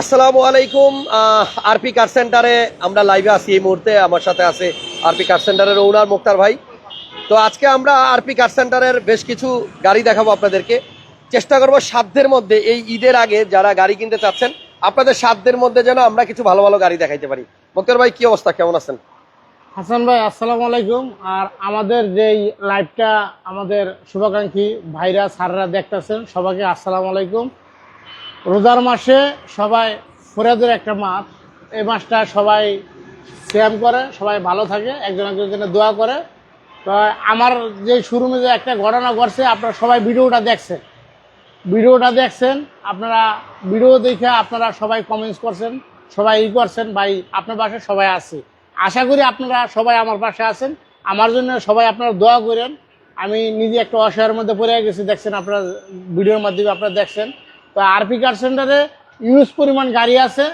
আসসালামু আলাইকুম। আরপি কার সেন্টারে আমরা লাইভে আছি এই মুহূর্তে। আমার সাথে আছে আরপি কার সেন্টারের ওনার মুক্তার ভাই। তো আজকে আমরা আরপি কার সেন্টারের বেশ কিছু গাড়ি দেখাবো আপনাদেরকে। চেষ্টা করব সাধ্যের মধ্যে, এই ঈদের আগে যারা গাড়ি কিনতে চাচ্ছেন, আপনাদের সাধ্যের মধ্যে যেন আমরা কিছু ভালো ভালো গাড়ি দেখাইতে পারি। মুক্তার ভাই, কি অবস্থা? কেমন আছেন? হাসান ভাই, আসসালামু আলাইকুম। আর আমাদের যেই লাইভটা আমাদের শুভাকাঙ্ক্ষী ভাইরা সাররা দেখতেছেন, সবাইকে আসসালামু আলাইকুম। রোজার মাসে সবাই ফরিয়াদের একটা মাস। এই মাসটা সবাই শ্যাম করে, সবাই ভালো থাকে, একজন একজনের দোয়া করে। তো আমার যে শোরুমে যে একটা ঘটনা ঘটছে, আপনারা সবাই ভিডিওটা দেখছেন। ভিডিওটা দেখছেন, আপনারা ভিডিও দেখে আপনারা সবাই কমেন্টস করছেন, সবাই ই করছেন, ভাই, আপনার পাশে সবাই আছে। আশা করি আপনারা সবাই আমার পাশে আছেন। আমার জন্য সবাই আপনারা দোয়া করেন। আমি নিজে একটা অসহায়ের মধ্যে পড়ে গেছি, দেখছেন আপনারা ভিডিওর মাধ্যমে আপনারা দেখছেন। তো আরপি কার সেন্টারে ইউজ পরিমাণ গাড়ি আছে।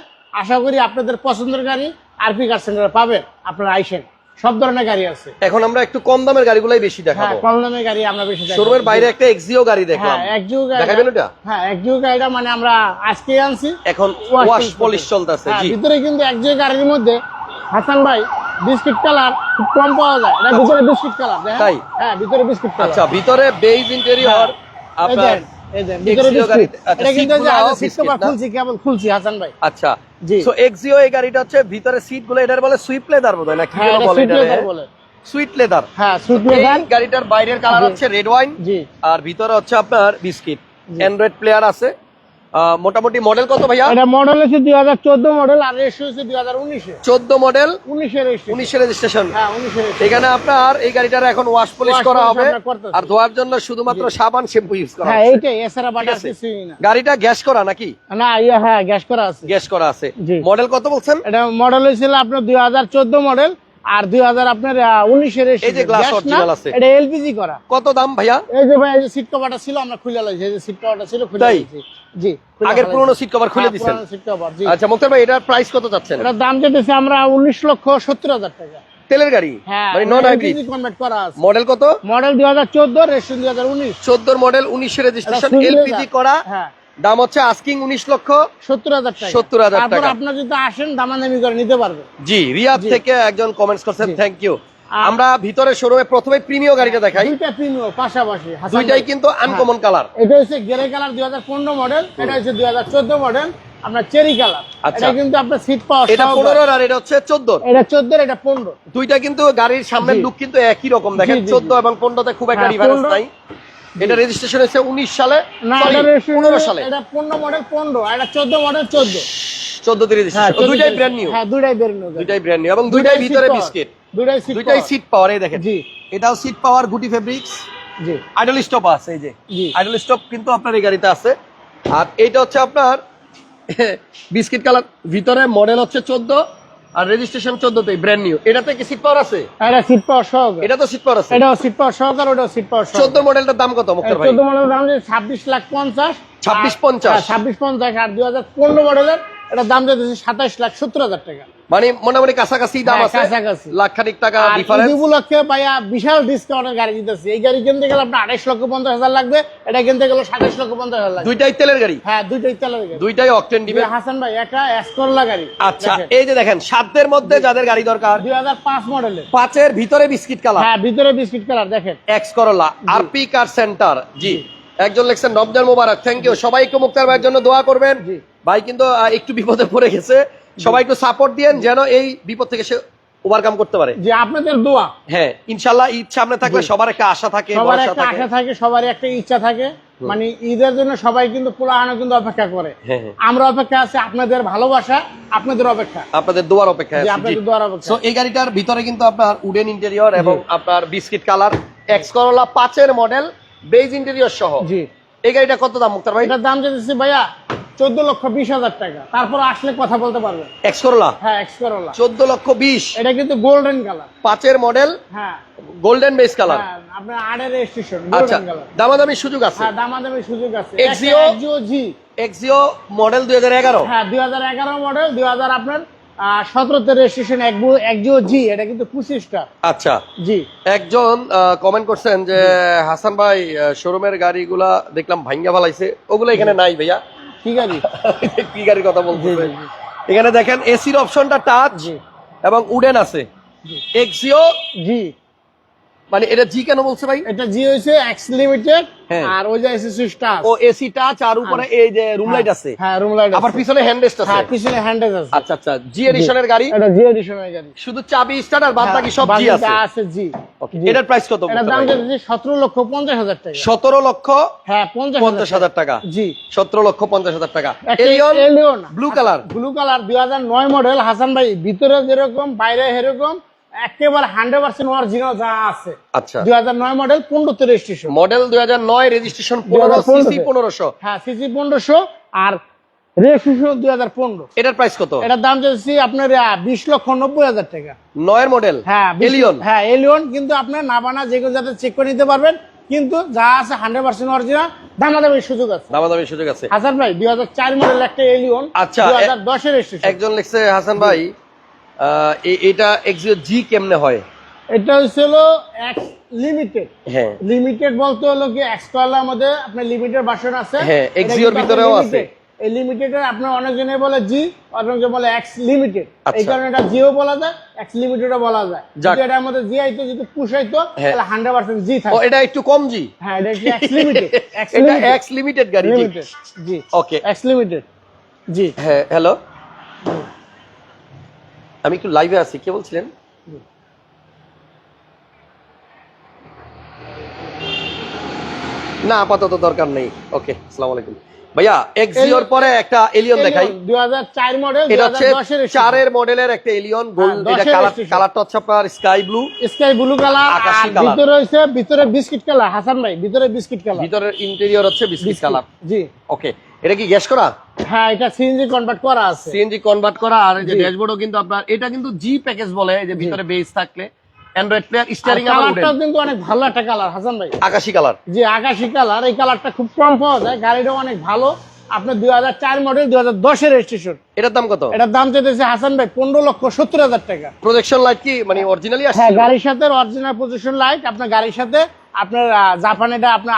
আশা করি আপনাদের পছন্দের গাড়ি আরপি কার সেন্টারে পাবেন। আপনারা আইসেন। সব ধরনের গাড়ি আছে। এখন আমরা একটু কম দামের গাড়িগুলাই বেশি হ্যাঁ দেখাবো। কম দামের গাড়ি আমরা বেশি দেখাবো। শোরুমের বাইরে একটা এক্সিও গাড়ি দেখলাম। হ্যাঁ একজু দেখাবেন ওটা? হ্যাঁ একজু গাড়িটা মানে আমরা আজকে আনছি। এখন ওয়াশ পলিশ চলতেছে হ্যাঁ, জি। ভিতরে কিন্তু একজু গাড়ির মধ্যে হাসান ভাই বিস্কিট কালার খুব কম পাওয়া যায়। এটা ভিতরে বিস্কিট কালার তাই? হ্যাঁ ভিতরে বিস্কিট কালার। আচ্ছা ভিতরে বেজ ইন্টেরিয়র আপনার এই যে ভিতরে Exio বিস্কিট গাড়িতে- আচ্ছা, এটা কিন্তু seatগুলো যে আবার সিট কভার খুলছি কেবল খুলছি হাসান ভাই। আচ্ছা জি। সো এক্সিও এই গাড়িটা হচ্ছে ভিতরে সিটগুলো এটার বলে সুইপ লেদার বোধহয় না কি হ্যাঁ বলে সুইট লেদার এটা বলে। সুইট লেদার হ্যাঁ সুইট লেদার গাড়িটার বাইরের কালার হচ্ছে রেড ওয়াইন জি। আর ভিতরে হচ্ছে আপনার বিস্কিট অ্যান্ড্রয়েড প্লেয়ার আছে। মোটামুটি মডেল কত ভাইয়া? এটা মডেল হচ্ছে দুই হাজার চোদ্দ মডেল আর রেজিস্ট্রেশন হচ্ছে দুই হাজার উনিশে। চোদ্দ মডেল উনিশে রেজিস্ট্রেশন। উনিশের রেজিস্ট্রেশন। হ্যাঁ উনিশে এখানে আপনার এই গাড়িটার এখন ওয়াশ পলিশ করা হবে আর ধোয়ার জন্য শুধুমাত্র সাবান শ্যাম্পু ইউজ করা হ্যাঁ এইটাই এছাড়া বাটার আছে। কিছুই না। গাড়িটা গ্যাস করা নাকি? না ইয়ে হ্যাঁ গ্যাস করা আছে। গ্যাস করা আছে। মডেল কত বলছেন? এটা মডেল হয়েছিল আপনার দুই হাজার চোদ্দ মডেল আর দুই হাজার আপনার উনিশের এই যে glass original আছে। এটা এলপিজি করা। কত দাম ভাইয়া? এই যে ভাই এই যে সিট কভারটা ছিল আমরা খুলে লাইছি। এই যে সিট কভারটা ছিল খুলে লাইছি। জি আগের পুরনো সিট কভার খুলে হ্যাঁ, পুরানো সিট কভার জি। আচ্ছা মুক্তার ভাই এটার প্রাইস কত চাচ্ছেন? এটার দাম যেতেছে আমরা উনিশ লক্ষ সত্তর হাজার টাকা। তেলের গাড়ি? হ্যাঁ মানে নন হাইব্রিড করা মডেল কত? মডেল দুই হাজার চোদ্দ রেজিস্ট্রেশন দুই হাজার উনিশ। চোদ্দোর মডেল উনিশের রেজিস্ট্রেশন এটা এলপিজি করা। হ্যাঁ। দাম হচ্ছে আস্কিং উনিশ লক্ষ সত্তর হাজার 70,000 তারপর টাকা। আপনার যদি আসেন দামাদামি করে নিতে পারবে। জি রিয়াদ থেকে একজন কমেন্টস করছেন থ্যাংক ইউ আমরা ভিতরে শোরুমে প্রথমে প্রিমিয় গাড়িটা দেখাই। দুইটা প্রিমিয়াম পাশাপাশি দুইটাই কিন্তু আনকমন কালার এটা হচ্ছে গ্রে কালার দুই হাজার পনেরো মডেল এটা হচ্ছে দুই হাজার চোদ্দ মডেল আপনার চেরি কালার আচ্ছা। এটা কিন্তু আপনার সিট পাওয়ার এটা পনেরোর আর এটা হচ্ছে চোদ্দ। এটা চোদ্দ এটা পনেরো। দুইটা কিন্তু গাড়ির সামনের। লুক কিন্তু একই রকম। দেখেন জি, জি, চোদ্দ জি। এবং পনেরোতে খুব একটা হ্যাঁ, ডিফারেন্স নাই। এটা রেজিস্ট্রেশন হচ্ছে উনিশ সালে এটা পনেরো সালে। এটা পনেরো মডেল পনেরো আর এটা চোদ্দ মডেল চোদ্দ। চোদ্দতে রেজিস্ট্রেশন দুইটাই ব্র্যান্ড নিউ হ্যাঁ দুইটাই ব্র্যান্ড নিউ দুইটাই ব্র্যান্ড নিউ এবং দুইটাই ভিতরে বিস্কিট দুইটাই সিট দুইটাই সিট পাওয়ার এই দেখেন। জি। এটাও সিট পাওয়ার গুটি ফেব্রিক্স জি। আইডল স্টপ আছে এই যে। জি। আইডল স্টপ কিন্তু আপনার এই গাড়িতে আছে। আর এইটা হচ্ছে আপনার বিস্কিট কালার ভিতরে মডেল হচ্ছে চোদ্দ আর রেজিস্ট্রেশন চোদ্দতে ব্র্যান্ড নিউ এটাতে কি সিট পাওয়ার আছে? এটা সিট পাওয়ার সহকার। এটা তো সিট পাওয়ার আছে। এটাও সিট পাওয়ার সহকার ওটাও সিট পাওয়ার চোদ্দ মডেলটার দাম কত মুক্তার ভাই? চোদ্দ মডেলের দাম হচ্ছে ছাব্বিশ লাখ পঞ্চাশ। 26,50 ছাব্বিশ পঞ্চাশ আর দুই হাজার পনেরো মডেলের এটা দাম যেতেছে সাতাশ লাখ সত্তর হাজার টাকা। মানে মোটামুটি কাছাকাছি দাম হ্যাঁ, আছে কাছাকাছি। লাখ খানিক টাকা ডিফারেন্স উপলক্ষে ভাইয়া বিশাল ডিসকাউন্টের গাড়ি দিতেছে। এই গাড়ি কিনতে গেলে আপনার আঠাইশ লক্ষ পঞ্চাশ হাজার লাগবে এটা কিনতে গেলে সাতাইশ লক্ষ পঞ্চাশ হাজার দুইটাই তেলের গাড়ি? হ্যাঁ দুইটাই চালাবে গাড়ি। দুইটাই অকটেন দিবে হাসান ভাই একটা এসকরলা গাড়ি। আচ্ছা এই যে দেখেন সাধ্যের মধ্যে যাদের গাড়ি দরকার দুই হাজার পাঁচ মডেলের। পাঁচের ভিতরে বিস্কিট কালার। হ্যাঁ ভিতরে বিস্কিট কালার দেখেন। X Corolla RP car centre জি। একজন লিখছেন রমজান মোবারক থ্যাংক ইউ সবাই একটু মুক্তার ভাইয়ের জন্য দোয়া করবেন। ভাই কিন্তু একটু বিপদে পড়ে গেছে। সবাই একটু সাপোর্ট দিয়েন যেন এই বিপদ থেকে সে ওভারকাম করতে পারে। যে আপনাদের দোয়া। হ্যাঁ ইনশাল্লাহ ঈদ সামনে থাকলে সবার একটা আশা থাকে সবার একটা আশা থাকে সবার একটা ইচ্ছা থাকে। মানে ঈদের জন্য সবাই কিন্তু পুরানো কিন্তু অপেক্ষা করে। হ্যাঁ, হ্যাঁ। আমরা অপেক্ষা আছে আপনাদের ভালোবাসা আপনাদের অপেক্ষা। আপনাদের দোয়ার অপেক্ষায় যে আছি। আপনাদের দোয়ার অপেক্ষা সো এই গাড়িটার ভিতরে কিন্তু আপনার উডেন ইন্টেরিয়র এবং আপনার বিস্কিট কালার এক্স করলা পাঁচের মডেল বেজ ইন্টেরিয়র সহ। জি। এই গাড়িটা কত দাম মুক্তার ভাই? এটার দাম যেতেছে ভাইয়া চোদ্দ লক্ষ বিশ হাজার টাকা। তারপর আসলে কথা বলতে পারবেন এক্স করলা হ্যাঁ এক্স করোলা চোদ্দ লক্ষ বিশ। এটা কিন্তু গোল্ডেন কালার পাঁচের মডেল হ্যাঁ। গোল্ডেন বেস কালার আপনার আড়ের রেজিস্ট্রেশন আচ্ছা দামাদামি সুযোগ আছে? হ্যাঁ দামাদামি সুযোগ আছে। এক্সিও জি এক্সিও মডেল দুই হাজার এগারো? হ্যাঁ দুই হাজার এগারো মডেল দুই হাজার আপনার সতেরোতে রেজিস্ট্রেশন একজিও জি এটা কিন্তু পঁচিশটা আচ্ছা। জি। একজন কমেন্ট করছেন যে হাসান ভাই শোরুমের গাড়িগুলা দেখলাম ভাঙ্গা ফেলাইছে। ওগুলো এখানে নাই ভাইয়া। কি গাড়ি কি গাড়ির কথা বলছি। এখানে দেখেন এসির অপশনটা টাচ এবং উডেন আছে। এক্সিও জি। মানে এটা জি কেন বলছে ভাই? এটা জি হয়েছে এক্স লিমিটেড হ্যাঁ। আর ওই যে এসএসসি স্টার ও এসি টাচ আর উপরে এই যে রুম লাইট আছে। হ্যাঁ রুম লাইট আবার পিছনে হ্যান্ডরেস্ট আছে। হ্যাঁ পিছনে হ্যান্ডেজ আছে। আচ্ছা আচ্ছা। জি এডিশনের গাড়ি? এটা জি এডিশনের গাড়ি। শুধু চাবি স্টার্ট আর বাদ বাকি সব জি আছে। আছে জি এটার প্রাইস কত এটার দাম যাচ্ছে সতেরো লক্ষ পঞ্চাশ হাজার টাকা। সতেরো লক্ষ হ্যাঁ পঞ্চাশ পঞ্চাশ হাজার টাকা। জি সতেরো লক্ষ পঞ্চাশ হাজার টাকা। Allion Allion blue colour blue colour দুই হাজার নয় মডেল হাসান ভাই ভিতরে যেরকম বাইরে এরকম একেবারে হান্ড্রেড পার্সেন্ট অরিজিনাল যা আছে। আচ্ছা। দুই হাজার নয় মডেল পনেরোতে রেজিস্ট্রেশন মডেল দুই হাজার নয় রেজিস্ট্রেশন পনেরো সিসি পনেরোশো। হ্যাঁ সিসি পনেরোশো আর রেজিস্ট্রেশন দুই হাজার পনেরো। এটার প্রাইস কত? এটার দাম যাচ্ছে আপনার বিশ লক্ষ নব্বই হাজার টাকা। নয়ের মডেল হ্যাঁ এলিয়ন হ্যাঁ এলিয়ন কিন্তু আপনার না বানা যে কোনো যাতে চেক করে নিতে পারবেন। কিন্তু যা আছে হান্ড্রেড পার্সেন্ট অরিজিনাল দামাদামির সুযোগ আছে। দামাদামি সুযোগ আছে। হাসান ভাই দুই হাজার চার মডেল একটা এলিয়ন আচ্ছা, দুই হাজার দশের একজন লিখছে হাসান ভাই এটা এক্সিও জি কেমনে হয়? এটা হচ্ছিল এক্স লিমিটেড হ্যাঁ। লিমিটেড বলতে হলো কি এক্সট্রালার মধ্যে আপনার লিমিটেড ভার্সন আছে। হ্যাঁ, এটা Exio ভিতরেও আছে। এই লিমিটেডের আপনার অনেকজনে বলে জি অনেকজন বলে এক্স লিমিটেড এই আচ্ছা। কারণে এটা জিও বলা যায় এক্স লিমিটেডও বলা যায়। যদি এটার মধ্যে জি আইতো যদি পুশ আইতো হ্যাঁ। তাহলে হান্ড্রেড পার্সেন্ট জি ও থাকে এটা একটু কম জি হ্যাঁ এটা এক্স লিমিটেড এটা এক্স লিমিটেড গাড়ি জি। ওকে এক্স লিমিটেড জি। হ্যাঁ হ্যালো আমি একটু লাইভে আছি। কে বলছিলেন? না আপাতত দরকার নেই। ওকে আসসালামু আলাইকুম। ভাইয়া এক্সিওর পরে একটা এলিয়ন দেখাই। দুই হাজার চার মডেল এটা হচ্ছে দশের চারের মডেলের একটা এলিয়ন গোল্ড হ্যাঁ, এটা দশের কালার। কালারটা হচ্ছে আপনার sky blue sky blue colour আর ভিতরে হচ্ছে ভিতরে বিস্কিট কালার হাসান ভাই ভিতরে বিস্কিট কালার ভিতরের ইন্টেরিয়র হচ্ছে বিস্কিট কালার জি। ওকে এটা কি গ্যাস করা? হ্যাঁ এটা সিএনজি কনভার্ট করা আছে। সিএনজি কনভার্ট করা আর এই যে ড্যাশবোর্ডও কিন্তু আপনার এটা কিন্তু জি প্যাকেজ বলে এই যে ভিতরে বেস থাকলে। অ্যান্ড্রয়েড প্লেয়ার স্টিয়ারিং আবার কালারটাও কিন্তু অনেক ভালো একটা কালার হাসান ভাই। আকাশি কালার আকাশি কালার এই কালারটা খুব কম পাওয়া যায় গাড়িটা অনেক ভালো। আপনার দুই হাজার চার মডেল দুই হাজার দশের রেজিস্ট্রেশন এটার দাম কত? এটার দাম চেয়েছে হাসান ভাই পনেরো লক্ষ সত্তর হাজার টাকা। প্রজেকশন লাইট কি মানে অরিজিনালি হ্যাঁ গাড়ির সাথে অরিজিনাল পজিশন লাইট আপনার গাড়ির সাথে আপনার জাপান এটা আপনার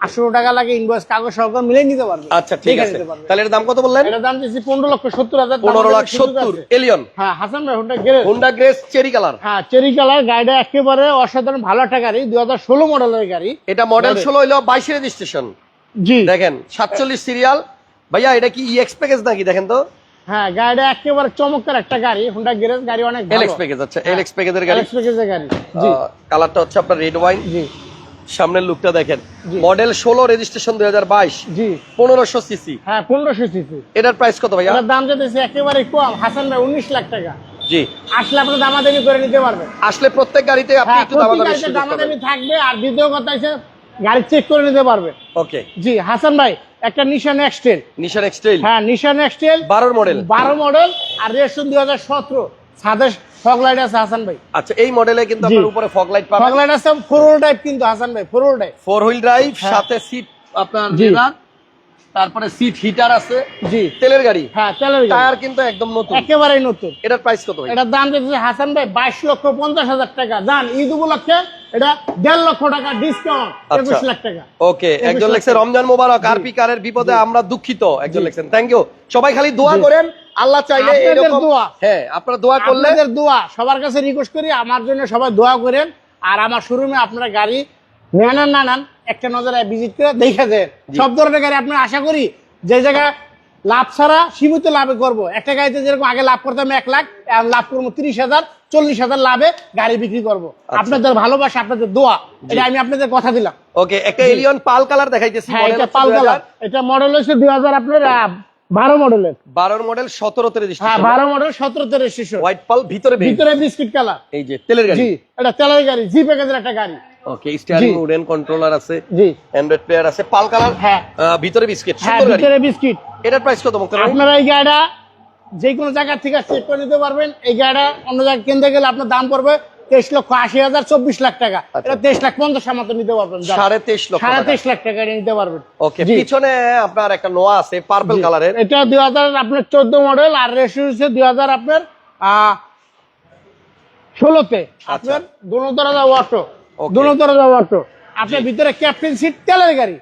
আঠারো টাকা লাগে ইনভয়েস কাগজ সহকার মিলিয়ে নিতে পারবেন আচ্ছা ঠিক আছে। তাহলে এর দাম কত বললেন? এটার দাম দিচ্ছি পনেরো লক্ষ সত্তর হাজার পনেরো লাখ সত্তর এলিয়ন হ্যাঁ হাসান ভাই Honda garage Honda Grace cherry colour হ্যাঁ চেরি কালার গাড়িটা একেবারে অসাধারণ ভালো একটা গাড়ি দুই হাজার ষোলো মডেলের গাড়ি। এটা মডেল। ষোলো হইল বাইশে রেজিস্ট্রেশন জি। দেখেন সাতচল্লিশ সিরিয়াল ভাইয়া এটা কি ইএক্স প্যাকেজ নাকি দেখেন তো? হ্যাঁ গাড়িটা একেবারে চমৎকার একটা গাড়ি হোন্ডা গ্যারেজ গাড়ি অনেক এলএক্স প্যাকেজ আচ্ছা এলএক্স প্যাকেজের গাড়ি। এলএক্স প্যাকেজের গাড়ি জি। কালারটা হচ্ছে আপনার রেড ওয়াইন জি। সামনের লুকটা দেখেন। মডেল ষোলো রেজিস্ট্রেশন দুই হাজার বাইশ জি। পনেরোশো সিসি হ্যাঁ পনেরোশো সিসি এটার প্রাইস কত এটার দাম যেতেছে একেবারে কম হাসান ভাই উনিশ লাখ টাকা। জি। আসলে আপনি দামাদামি করে নিতে পারবেন আসলে প্রত্যেক গাড়িতে আপনি হ্যাঁ একটু দামাদামি থাকবে আর দ্বিতীয় কথা হচ্ছে গাড়ি চেক করে নিতে পারবে। ওকে জি হাসান ভাই একটা নিশান এক্সটেল নিশান এক্সটেল হ্যাঁ নিশান এক্সটেল বারোর মডেল বারো মডেল আর রেশন দুই হাজার সতেরো। সাদা ফগ লাইট আছে হাসান ভাই। আচ্ছা এই মডেলে কিন্তু। আপনার উপরে ফগ লাইট ফগ লাইট আছে ফোর হুইল টাইপ কিন্তু হাসান ভাই four wheel type four wheel drive. সাথে সিট আপনার leather, তারপরে সিট হিটার আছে। জি। তেলের গাড়ি। হ্যাঁ তেলের গাড়ি। টায়ার কিন্তু একদম নতুন। একেবারেই নতুন। এটার প্রাইস কত ভাই? এটার দাম দিতেছে হাসান ভাই বাইশ লক্ষ পঞ্চাশ হাজার টাকা। যান ঈদ উপলক্ষে এটা দেড় লক্ষ টাকা ডিসকাউন্ট আচ্ছা। একুশ লাখ টাকা। ওকে একজন লাখ লেখছে রমজান মোবারক আরপি কারের বিপদে আমরা দুঃখিত একজন। লেখছেন। থ্যাংক ইউ সবাই খালি দোয়া করেন আল্লাহ চাইলে এরকম দোয়া। হ্যাঁ আপনারা দোয়া করলে আপনাদের দোয়া। সবার কাছে রিকোয়েস্ট করি আমার জন্য সবাই দোয়া করেন। আর আমার শোরুমে আপনারা গাড়ি নেন আর না নেন একটা নজরে ভিজিট করে দেখে দেন। সব ধরনের গাড়ি আপনারা আশা করি যে জায়গায় লাভ ছাড়া সীমিত লাভে করব। একটা গাড়িতে যেরকম আগে লাভ করতাম এক লাখ লাভ করব তিরিশ হাজার চল্লিশ হাজার লাভে গাড়ি বিক্রি করব। আচ্ছা। আপনাদের ভালোবাসা আপনাদের দোয়া এটা আমি আপনাদের কথা দিলাম। ওকে একটা এলিয়ন পাল কালার দেখাইতেছি হ্যাঁ এটা পাল কালার এটা মডেল হচ্ছে দুই হাজার আপনার বারো মডেলের। বারোর মডেল সতেরোতে হ্যাঁ বারো মডেল সতেরোতে রেজিস্ট্রেশন হোয়াইট পাল ভিতরে ভিতরে বিস্কিট কালার এই যে তেলের গাড়ি। জি এটা তেলের গাড়ি জি প্যাকেজের একটা গাড়ি। ওকে স্টিয়ারিং উডেন কন্ট্রোলার আছে জি। অ্যান্ড্রয়েড প্লেয়ার আছে পাল কালার হ্যাঁ। ভিতরে বিস্কিট হ্যাঁ সুন্দর গাড়ি। ভিতরে বিস্কিট এটার প্রাইস কত মুক্তার আপনারা এই গাড়িটা যে কোনো জায়গা থেকে চেক করে নিতে পারবেন। এই গাড়িটা অন্য জায়গায় কিনতে গেলে আপনার দাম পড়বে তেইশ লক্ষ আশি হাজার চব্বিশ লাখ টাকা। আচ্ছা। এটা তেইশ লাখ পঞ্চাশ মতো নিতে পারবেন। সাড়ে তেইশ লক্ষ সাড়ে তেইশ লাখ টাকা এটা নিতে পারবেন। ওকে পিছনে আপনার একটা নোয়া আছে পার্পল। কালারের এটা দুই হাজার আপনার চোদ্দ মডেল আর রেশিও হচ্ছে দুই হাজার আপনার ষোলোতে। আপনার দুনো দরজা অটো. দরজা অটো আপনার ভিতরে ক্যাপ্টেন সিট তেলের গাড়ি।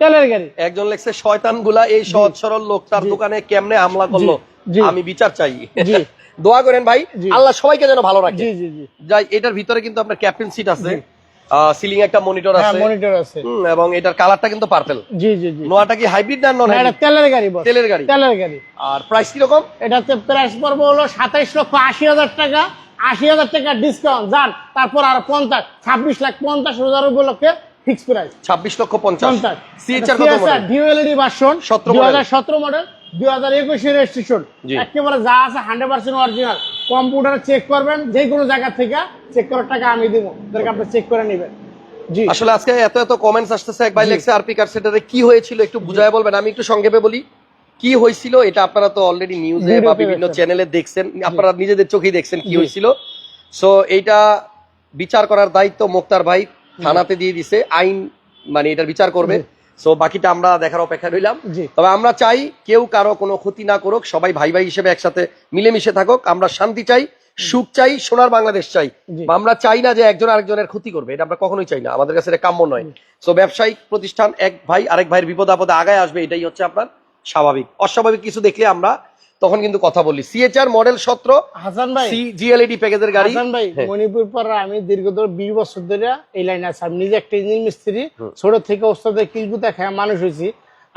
তেলের গাড়ি। একজন লেখছে শয়তানগুলা এই সহজ সরল লোকটার জি। দোকানে কেমনে হামলা করল। আমি বিচার চাই। দোয়া করেন ভাই আল্লাহ সবাইকে যেন ভালো রাখে। জি জি জি। যাই এটার ভিতরে কিন্তু আপনার ক্যাপ্টেন সিট আছে। সিলিং একটা মনিটর হ্যাঁ আছে। মনিটর আছে। এবং এটার কালারটা কিন্তু পার্পেল জি জি জি। নোয়াটা কি হাইব্রিড না নন এটা তেলের গাড়ি বস তেলের গাড়ি। তেলের গাড়ি। আর প্রাইস কীরকম? এটাতে প্রাইস পড়বে হলো সাতাইশ লক্ষ আশি হাজার টাকা। আশি হাজার টাকা ডিসকাউন্ট যান। তারপর আর পঞ্চাশ ছাব্বিশ লাখ পঞ্চাশ হাজার উপলক্ষে ফিক্স প্রাইস ছাব্বিশ লক্ষ পঞ্চাশ? ডিউএলইডি ভার্সন 17 দুই হাজার সতেরো মডেল দুই হাজার একুশের রেজিস্ট্রেশন একেবারে যা আছে হান্ড্রেড পার্সেন্ট অরিজিনাল কম্পিউটারে চেক করবেন যে কোনো জায়গা থেকে চেক করার টাকা আমি দিব। ওদেরকে আপনি চেক করে নেবেন। জি। আসলে আজকে এত এত কমেন্টস আসতেছে এক ভাই লেখছে আরপি কার সেন্টারে কি হয়েছিল একটু বুঝায় বলবেন? আমি একটু সংক্ষেপে বলি কি হয়েছিল এটা আপনারা তো অলরেডি নিউজে বা বিভিন্ন। চ্যানেলে দেখছেন। আপনারা নিজেদের চোখেই দেখছেন কি হয়েছিল। সো এইটা বিচার করার দায়িত্ব মোক্তার ভাই থানাতে দিয়ে দিছে আইন মানে এটার বিচার করবে। সো বাকিটা আমরা দেখার অপেক্ষা রইলাম। তবে আমরা চাই কেউ কারও কোনো ক্ষতি না করুক সবাই ভাই ভাই হিসেবে একসাথে মিলেমিশে থাকুক। আমরা শান্তি চাই সুখ চাই সোনার বাংলাদেশ চাই। আমরা চাই না যে একজন আরেকজনের ক্ষতি করবে এটা আমরা কখনোই চাই না। আমাদের কাছে এটা কাম্য নয়। সো ব্যবসায়িক প্রতিষ্ঠান এক ভাই আরেক ভাইয়ের বিপদ আপদে আগায় আসবে এটাই হচ্ছে আপনার স্বাভাবিক। অস্বাভাবিক কিছু দেখলে আমরা তখন কিন্তু কথা বলি সিএচআর মডেল সতেরো হাসান ভাই জিএলইডি প্যাকেজের গাড়ি। হাসান ভাই হ্যাঁ। মণিপুর পর আমি দীর্ঘতর বিশ বছর ধরে এই লাইনে আছি। আমি নিজে একটা ইঞ্জিন মিস্ত্রি। ছোট থেকে ওস্তাদের কিলকুতা খায় মানুষ হয়েছি।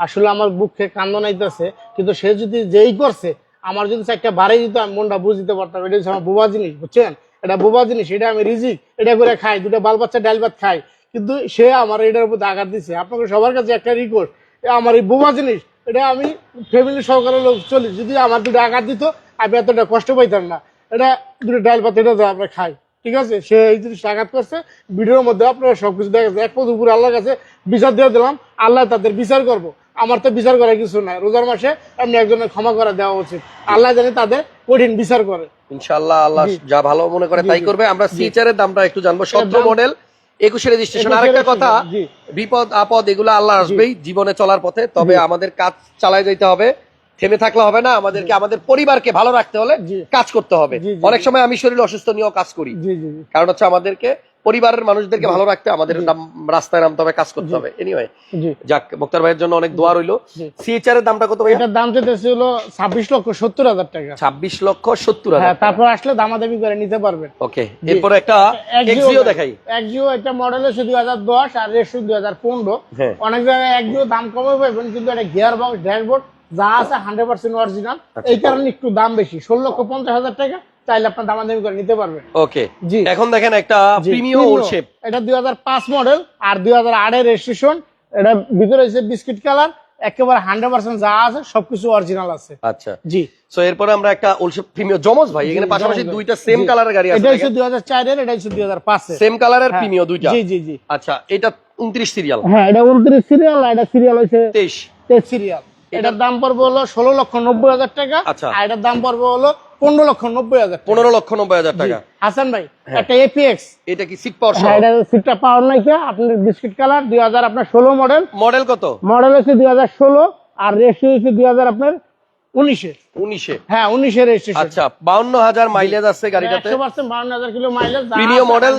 আসলে আমার বুকে কান্দ নাইতেছে কিন্তু সে যদি যেই করছে আমার যদি একটা বাড়ি দিত আমি মনটা বুঝতে পারতাম এটা হচ্ছে আমার বোবা জিনিস বুঝছেন? এটা বোবা জিনিস এটা আমি রিজিক এটা করে খাই দুটো বাল বাচ্চা ডাল ভাত খাই। কিন্তু সে আমার এটার উপর আঘাত দিছে। আপনাকে সবার কাছে একটা রিকোয়েস্ট আমার এই বোবা জিনিস এটা আমি ফ্যামিলি সহকারে লোক চলি। যদি আমার দুটো আঘাত দিত আমি এতটা কষ্ট পাইতাম না। এটা দুটো ডাল ভাত এটা আমরা খাই। ঠিক আছে? সে এই জিনিসটা আঘাত করছে। ভিডিওর মধ্যে আপনারা সবকিছু দেখা যাচ্ছে এক পদ উপরে আল্লাহর কাছে বিচার দিয়ে দিলাম। আল্লাহ তাদের বিচার করব। আমার তো বিচার করার কিছু নাই। রোজার মাসে এমনি একজনের ক্ষমা করা দেওয়া উচিত। আল্লাহ জানে তাদের কঠিন বিচার করে। ইনশাআল্লাহ আল্লাহ যা ভালো মনে করে তাই করবে। আমরা এর দামটা একটু জানব। দাম- মডেল একুশে রেজিস্ট্রেশন 21 আরেকটা কথা বিপদ আপদ এগুলো আল্লাহ আসবেই জীবনে চলার পথে। তবে আমাদের কাজ চালাই যেতে হবে থেমে থাকলে হবে না। আমাদেরকে আমাদের পরিবারকে ভালো রাখতে হলে কাজ করতে হবে। অনেক সময় আমি শরীর অসুস্থ নিয়েও কাজ করি। কারণ হচ্ছে আমাদেরকে পরিবারের মানুষদেরকে ভালো রাখতে আমাদের নাম- রাস্তায় নামতে হবে কাজ করতে হবে। এনিওয়ে যাক মুক্তার ভাইয়ের জন্য অনেক দোয়া রইল। সিএচআর এর দামটা কত ভাইয়া? এটার দাম চেয়েছে হলো ছাব্বিশ লক্ষ সত্তর হাজার টাকা। ছাব্বিশ লক্ষ সত্তর হ্যাঁ হাজার তারপর আসলে দামাদামি করে নিতে পারবেন। ওকে। এরপরে একটা এক্সিও দেখাই। একজিও এটা মডেল হচ্ছে দুই হাজার দশ আর রেশু দুই হাজার পনেরো। হ্যাঁ। অনেক জায়গায় একজিও দাম কমে পাবেন কিন্তু এটা গিয়ার বক্স ড্যাশবোর্ড যা আছে হান্ড্রেড পার্সেন্ট অরিজিনাল। এই কারণে একটু দাম বেশি ষোলো লক্ষ পঞ্চাশ হাজার টাকা। চাইলে আপনার দামাদামি করে নিতে পারবেন। ওকে। জি। এখন দেখেন একটা প্রিমিয়াম শেপ এটা দুই হাজার পাঁচ মডেল আর দুই হাজার আটের রেজিস্ট্রেশন এটা ভিতরে হচ্ছে বিস্কিট কালার একেবারে হান্ড্রেড পার্সেন্ট যা আছে সবকিছু অরিজিনাল আছে। আচ্ছা। জি। সো এরপরে আমরা একটা ওলশেপ প্রিমিয়াম জমজ ভাই এখানে পাশাপাশি দুইটা সেম কালারের গাড়ি আছে এটা হচ্ছে দুই হাজার এটা হচ্ছে দুই হাজার সেম কালারের প্রিমিয়াম দুইটা। জি জি জি। আচ্ছা এটা উনত্রিশ সিরিয়াল হ্যাঁ এটা উনত্রিশ সিরিয়াল এটা সিরিয়াল হচ্ছে তেইশ। তেইশ সিরিয়াল এটার দাম পড়বে হলো ষোলো লক্ষ নব্বই হাজার টাকা। আচ্ছা। আর এটার দাম পড়বে হলো পনেরো লক্ষ নব্বই হাজার পনেরো লক্ষ নব্বই হাজার টাকা। হাসান ভাই হ্যাঁ। একটা এপিএক্স এটা কি সিট পাওয়ার হ্যাঁ এটা সিটটা পাওয়ার নাই কে। আপনার বিস্কিট কালার দুই হাজার আপনার ষোলো মডেল মডেল কত? মডেল হচ্ছে দুই হাজার ষোলো আর রেজিস্ট্রেশন হচ্ছে দুই হাজার আপনার উনিশে। উনিশে। হ্যাঁ উনিশে রেজিস্ট্রেশন আচ্ছা বাউন্ন হাজার মাইলেজ আছে গাড়িটাতে। একশো পার্সেন্ট বাউন্ন হাজার কিলো মাইলেজ প্রিমিয়াম মডেল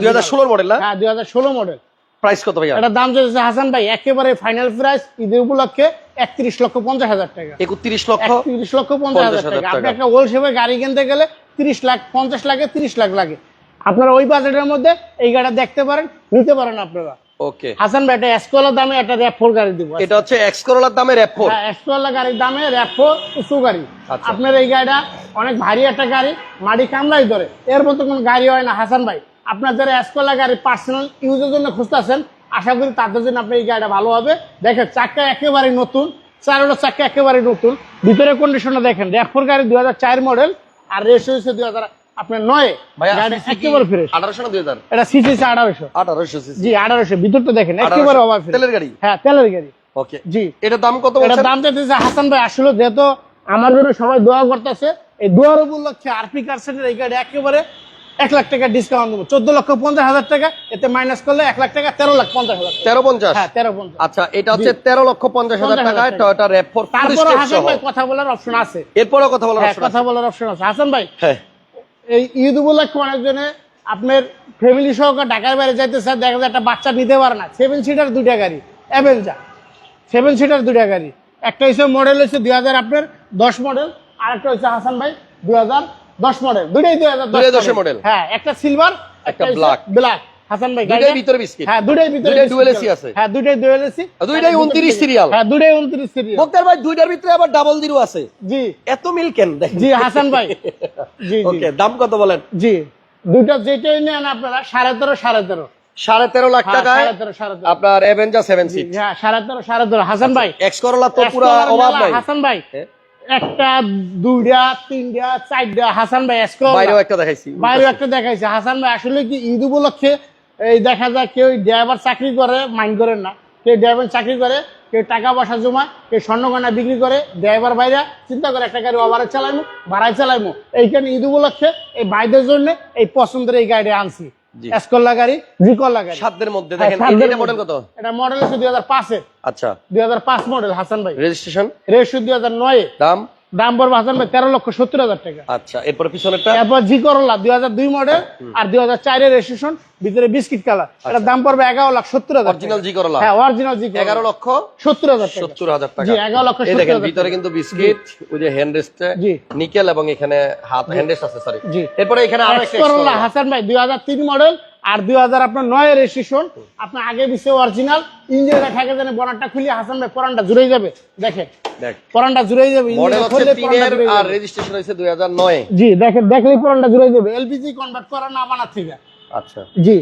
দুই হাজার ষোলোর মডেল না? হ্যাঁ দুই হাজার ষোলো মডেল প্রাইস কত ভাইয়া? এটার দাম চলছে হাসান ভাই একেবারে ফাইনাল প্রাইস ঈদের উপলক্ষে একত্রিশ লক্ষ পঞ্চাশ হাজার টাকা। একত্রিশ লক্ষ একত্রিশ লক্ষ পঞ্চাশ হাজার টাকা। আপনি। একটা হোলসেলে গাড়ি কিনতে গেলে তিরিশ লাখ পঞ্চাশ লাখে তিরিশ লাখ লাগে। আপনারা ওই বাজেটের মধ্যে এই গাড়িটা দেখতে পারেন নিতে পারেন আপনারা। ওকে। হাসান ভাই একটা এসকোলার দামে একটা র্যাপ ফোর গাড়ি দিব। এটা হচ্ছে এক্স করোলার দামে র্যাপ ফোর এসকোলা গাড়ির দামে র্যাপ ফোর উঁচু গাড়ি। আচ্ছা। আপনার এই গাড়িটা অনেক ভারী একটা গাড়ি মাটি কামলাই ধরে। এর মতো কোনো গাড়ি হয় না। হাসান ভাই আপনার যারা এসকোলা গাড়ি পার্সোনাল ইউজের জন্য খুঁজতেছেন আশা করি তাদের জন্য আপনার এই গাড়িটা ভালো হবে। দেখেন চাক্কা একেবারে নতুন চারোটা চাক্কা একেবারে নতুন। ভিতরে কন্ডিশনটা দেখেন র্যাপ গাড়ি দুই হাজার চার মডেল আর রেস হয়েছে দুই হাজার আপনার নয়। একেবারে ফ্রেশ আঠারোশো না দুই হাজার? এটা সিসি আঠারোশো। আঠারোশো জি আঠারোশো। ভিতরটা দেখেন একেবারে অভাব তেলের গাড়ি? হ্যাঁ তেলের গাড়ি। ওকে। জি। এটার দাম কত বলছেন? দাম চাইতেছে হাসান ভাই আসলে যেহেতু আমার জন্য সবাই দোয়া করতেছে। এই দোয়ার উপলক্ষে আরপি কার সেন্টার এই গাড়ি একেবারে এক লাখ টাকা ডিসকাউন্ট দেবো। চোদ্দ লক্ষ পঞ্চাশ হাজার টাকা এতে মাইনাস করলে এক লাখ টাকা তেরো লাখ পঞ্চাশ হাজার তেরো পঞ্চাশ? হ্যাঁ তেরো পঞ্চাশ। আচ্ছা এটা হচ্ছে তেরো লক্ষ পঞ্চাশ হাজার টাকায় টাকা। টয়োটা র্যাপ ফোর তারপরে হাসান ভাই কথা বলার অপশন আছে। এরপরেও কথা বলার হ্যাঁ কথা বলার অপশন আছে। হাসান ভাই হ্যাঁ। এই ঈদ উপলক্ষে অনেকজনে আপনার ফ্যামিলি সহকারে ঢাকার বাইরে যাইতে স্যার দেখা যায় একটা বাচ্চা নিতে পারে না। সেভেন সিটার দুইটা গাড়ি অ্যাভেঞ্জার সেভেন সিটার দুইটা গাড়ি। একটা হচ্ছে মডেল হচ্ছে দুই হাজার আপনার দশ মডেল আর একটা হচ্ছে হাসান ভাই দুই হাজার দশ মডেল দুইটাই দুই হাজার 2010 এর model। হ্যাঁ একটা সিলভার একটা। ব্ল্যাক হাসান ভাই দুইটাই ভিতরে বিস্কিট হ্যাঁ ভিতরে আছে। হ্যাঁ দুইটাই দুয়েল এসি আর 29 serial। হ্যাঁ দুইটাই উনত্রিশ সিরিয়াল মুক্তার ভাই দুইটার ভিতরে আবার ডাবল জিরো আছে। জি। এত মিল কেন? জি হাসান ভাই। জি ওকে দাম কত বলেন? জি যেটাই নেন আপনারা সাড়ে তেরো সাড়ে তেরো। সাড়ে তেরো লাখ হ্যাঁ, টাকায় আপনার এভেঞ্জার সেভেন সিট হ্যাঁ সাড়ে তেরো সাড়ে তেরো। হাসান ভাই। এক্স করলা তো পুরো অভাব নাই। হাসান ভাই। একটা দুইটা তিনটা চারটা হাসান ভাই বাইরেও একটা দেখাইছি বাইরে একটা দেখাইছে। হাসান ভাই আসলে কি ঈদ উপলক্ষে এই দেখা যায় কেউ ড্রাইভার চাকরি করে মাইন্ড করেন না। কেউ ড্রাইভার চাকরি করে কেউ টাকা পয়সা জমায় কেউ স্বর্ণগয়না বিক্রি করে ড্রাইভার বাইরে চিন্তা করে একটা গাড়ি ওভারে চালাইমু ভাড়ায় চালাইমু। এইখানে ঈদ উপলক্ষে এই ভাইদের জন্য এই পছন্দের এই গাড়ি আনছি। এসকল্লা গাড়ি রিকল্লা গাড়ি। সাতদের মধ্যে হ্যাঁ, দেখেন এটা মডেল। কত? এটা মডেল হচ্ছে দুই হাজার পাঁচের। আচ্ছা। দুই হাজার পাঁচ মডেল হাসান ভাই। রেজিস্ট্রেশন রেশু দুই হাজার নয়। দাম? দাম পড়বে হাসান ভাই তেরো লক্ষ সত্তর হাজার টাকা। আচ্ছা এরপর পিছনেরটা? এরপর জি করলা দুই হাজার দুই মডেল আর দুই হাজার চারের রেজিস্ট্রেশন ভিতরে বিস্কিট কালার এটার দাম পড়বে এগারো লাখ সত্তর হাজার অরিজিনাল জি করলা হ্যাঁ অরিজিনাল জি এগারো লক্ষ সত্তর হাজার সত্তর হাজার টাকা। জি, 11 লক্ষ এই 70 দেখেন হাজার ভিতরে কিন্তু বিস্কিট ওই যে হ্যান্ড রেস্টে। নিকেল এবং এখানে হাত হ্যান্ড রেস্ট আছে সরি জি। এরপরে এখানে করলা হাসান ভাই দুই হাজার তিন মডেল আর দুই হাজার আপনার নয় রেজিস্ট্রেশন আপনার আগে পিছিয়ে অরিজিনাল ইঞ্জিনটা থাকে জানে বনারটা খুলে হাসান ভাই পরানটা জুড়ে যাবে। দেখে পরানটা জুড়ে যাবে মডেল ইঞ্জিনটা হচ্ছে খুললে তিনের পরানটা জুড়ে আর রেজিস্ট্রেশন হয়েছে দুই হাজার নয়। জি দেখেন দেখলেই পরানটা জুড়ে যাবে। এলপিজি কনভার্ট করা না বানার থেকে আচ্ছা। জি।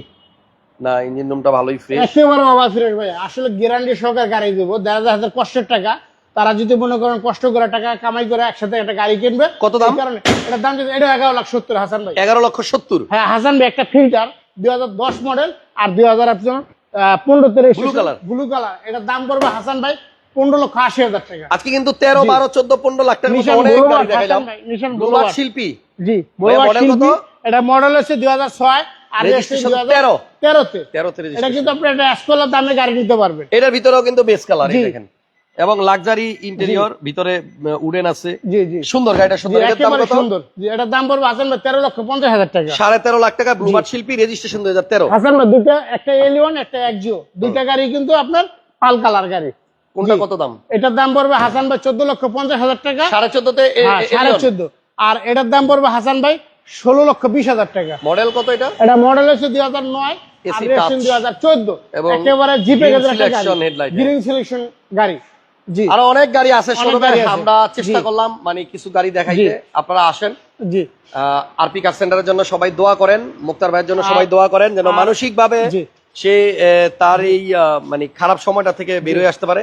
না ইঞ্জিন রুমটা ভালোই ফ্রেশ একেবারে বাবা ফিরেশ ভাই। আসলে গ্যারান্টি সহকারে গাড়ি দেবো। দেড় হাজার হাজার কষ্টের টাকা। তারা যদি মনে করেন কষ্ট করে টাকা কামাই করে একসাথে একটা গাড়ি কিনবে কত দাম? কারণে। এটার দাম যদি এটা এগারো লাখ সত্তর হাসান ভাই। এগারো লক্ষ সত্তর। হ্যাঁ হাসান ভাই একটা ফিল্টার দুই হাজার দশ মডেল আর দুই হাজার আপনার পনেরো তেরো Blue ব্লু কালার এটার দাম পড়বে হাসান ভাই পনেরো লক্ষ আশি হাজার টাকা। আজকে কিন্তু তেরো। বারো চোদ্দ পনেরো লাখ বোলবার। শিল্পী। জি শিল্পী। এটা মডেল হচ্ছে দুই হাজার ছয় আর Registration দুই হাজার 13 তেরোতে। তেরোতে এটা কিন্তু আপনি একটা দামে গাড়ি নিতে পারবেন। এটার ভিতরেও কিন্তু বেস কালার। দেখেন। এবং লাক্সারি ইন্টেরিয়র ভিতরে উডেন আছে। সুন্দর গাড়িটা সুন্দর। এটার দাম সুন্দর। জি এটার দাম পড়বে হাসান ভাই তেরো লক্ষ পঞ্চাশ হাজার টাকা। সাড়ে তেরো লাখ টাকা ব্লুবার শিল্পী রেজিস্ট্রেশন দুই হাজার তেরো। হাসান ভাই দুইটা একটা এলিওন একটা একজিও দুইটা গাড়ি কিন্তু আপনার পাল কালার গাড়ি। কোনটা কত দাম? এটার দাম পড়বে হাসান ভাই চোদ্দ লক্ষ পঞ্চাশ হাজার টাকা। সাড়ে চোদ্দতে হ্যাঁ সাড়ে চোদ্দ। আর এটার দাম পড়বে হাসান ভাই ষোলো লক্ষ বিশ হাজার টাকা। মডেল কত এটা? এটা মডেল হচ্ছে দুই হাজার নয়। দুই হাজার চোদ্দ। এবং একেবারে জিপে গেছে গাড়ি। গ্রিন সিলেকশন গাড়ি। আরও অনেক গাড়ি আছে। আমরা চেষ্টা করলাম মানে কিছু গাড়ি দেখাইতে। আপনারা আসেন। জি। আরপি কার সেন্টারের জন্য সবাই দোয়া করেন মুক্তার ভাইয়ের জন্য সবাই দোয়া করেন যেন মানসিক ভাবে সে তার এই মানে খারাপ সময়টা থেকে বেরোয় আসতে পারে।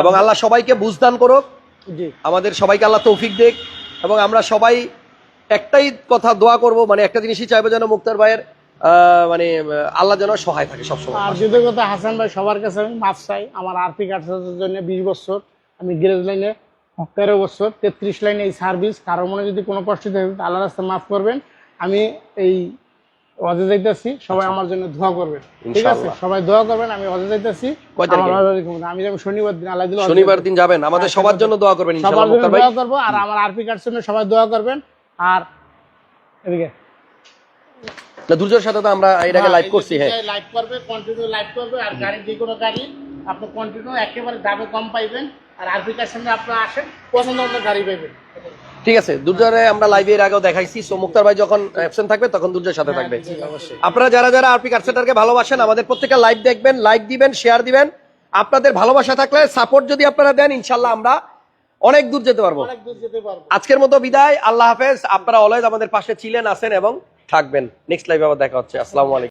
এবং আল্লাহ সবাইকে বুঝদান করুক। আমাদের সবাইকে আল্লাহ তৌফিক দেখ এবং আমরা সবাই একটাই কথা দোয়া করব মানে একটা জিনিসই চাইব যেন মুক্তার ভাইয়ের মানে আল্লাহ যেন সহায় থাকে সবসময়। আর কথা হাসান ভাই সবার কাছে আমি মাপ চাই। আমার আরপি কার্ডের জন্য বিশ বছর আমি গ্যারেজ লাইনে তেরো বছর তেত্রিশ লাইনে এই সার্ভিস কারও মনে যদি কোনো কষ্ট থাকে আল্লাহ রাস্তা মাফ করবেন। আমি এই যাইতেছি সবাই আমার জন্য দোয়া করবেন। ঠিক আছে? সবাই দোয়া করবেন আমি যাইতেছি। আমি যেমন শনিবার দিন আল্লাহ দিল শনিবার দিন যাবেন। আমাদের সবার জন্য দোয়া করবেন সবার জন্য দোয়া করব আর আমার আরপি কার্ডের জন্য সবাই দোয়া করবেন। আর এদিকে। না, দুর্যোগের সাথে তো আমরা এর আগে লাইভ করছি হ্যাঁ। লাইভ করবে কন্টিনিউ লাইভ করবে আর গাড়ি যে কোনো গাড়ি আপনি কন্টিনিউ একেবারে দামে কম পাইবেন আর আরপিকার সঙ্গে আপনারা আসেন পছন্দ মতো গাড়ি পাইবেন। ঠিক আছে দুর্জয়ে আমরা লাইভে এর আগেও দেখাইছি। সো মুক্তার ভাই যখন অ্যাবসেন্ট থাকবে তখন দুর্জয়ের সাথে থাকবে। জি, অবশ্যই। আপনারা যারা যারা আরপি কার সেন্টারকে ভালোবাসেন আমাদের প্রত্যেকটা লাইভ দেখবেন লাইক দিবেন শেয়ার দিবেন। আপনাদের ভালোবাসা থাকলে সাপোর্ট যদি আপনারা দেন ইনশাল্লাহ আমরা অনেক দূর যেতে পারব। আজকের মতো বিদায়। আল্লাহ হাফেজ। আপনারা অলওয়েজ আমাদের পাশে ছিলেন আছেন এবং থাকবেন। নেক্সট লাইভে আবার দেখা হচ্ছে। আসসালামু আলাইকুম।